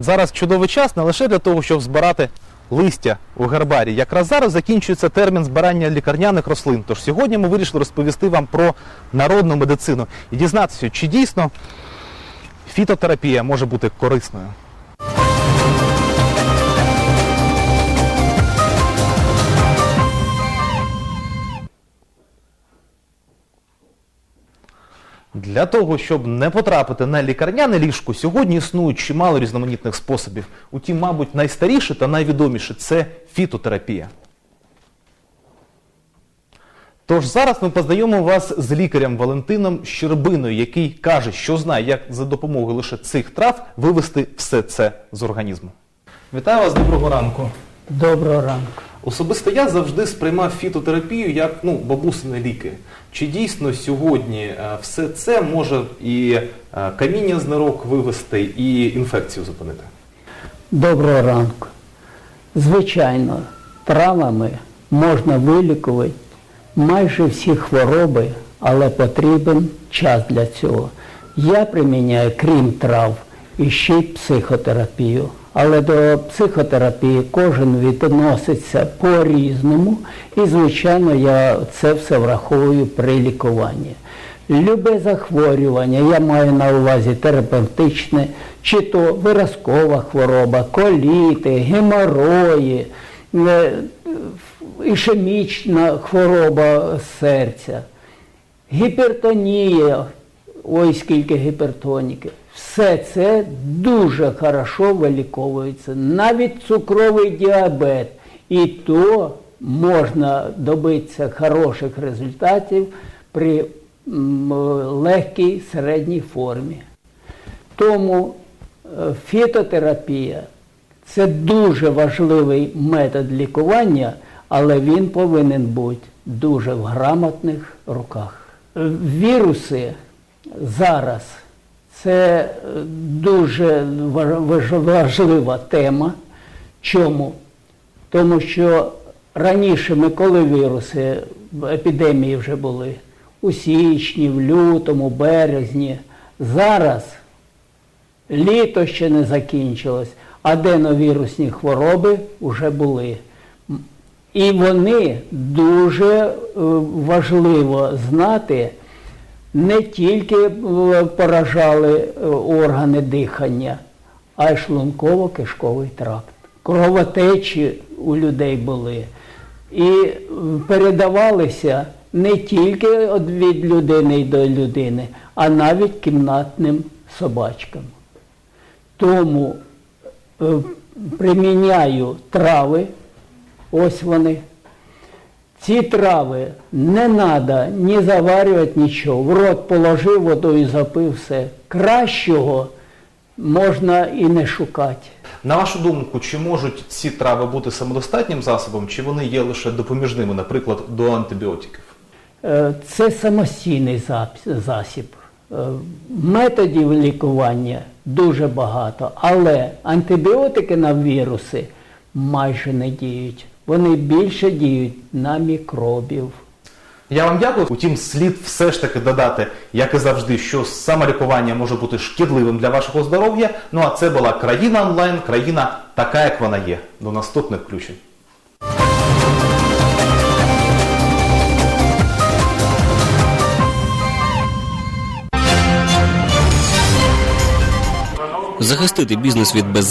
Зараз чудовий час не лише для того, щоб збирати листя у гербарі. Якраз зараз закінчується термін збирання лікарняних рослин. Тож сьогодні ми вирішили розповісти вам про народну медицину і дізнатися, чи дійсно фітотерапія може бути корисною. Для того, щоб не потрапити на лікарняне ліжко, сьогодні існує чимало різноманітних способів. Утім, мабуть, найстаріше та найвідоміше це фітотерапія. Тож зараз ми познайомимо вас з лікарем Валентином Щербиною, який каже, що знає, як за допомогою лише цих трав вивести все це з організму. Вітаю вас, доброго ранку. Доброго ранку. Особисто я завжди сприймав фітотерапію як ну, бабусини ліки. Чи дійсно сьогодні е, все це може і е, каміння з нирок вивести, і інфекцію зупинити? Доброго ранку. Звичайно, травами можна вилікувати майже всі хвороби, але потрібен час для цього. Я приміняю, крім трав, і ще й психотерапію. Але до психотерапії кожен відноситься по-різному, і, звичайно, я це все враховую при лікуванні. Любе захворювання, я маю на увазі терапевтичне, чи то виразкова хвороба, коліти, геморої, е, ішемічна хвороба серця, гіпертонія, ой, скільки гіпертоніки. Все це дуже хорошо виліковується. Навіть цукровий діабет. І то можна добитися хороших результатів при легкій середній формі. Тому е, фітотерапія це дуже важливий метод лікування, але він повинен бути дуже в грамотних руках. Віруси зараз це е, дуже важлива тема. Чому? Тому що раніше ми, коли віруси епідемії вже були, у січні, в лютому, березні, зараз літо ще не закінчилось, аденовірусні хвороби вже були. І вони дуже е, важливо знати, не тільки е, поражали е, органи дихання, а й шлунково-кишковий тракт. Кровотечі у людей були. І е, передавалися не тільки від людини до людини, а навіть кімнатним собачкам. Тому приміняю трави, ось вони. Ці трави не треба ні заварювати нічого. В рот положив водою запив все. Кращого можна і не шукати. На вашу думку, чи можуть ці трави бути самодостатнім засобом, чи вони є лише допоміжними, наприклад, до антибіотиків? Е, Це самостійний засіб. Е, Методів лікування дуже багато, але антибіотики на віруси майже не діють. Вони більше діють на мікробів. Я вам дякую. Утім, слід все ж таки додати, як і завжди, що самолікування може бути шкідливим для вашого здоров'я. Ну а це була країна онлайн, країна така, як вона є. До наступних включень. Захистити бізнес від беззаконня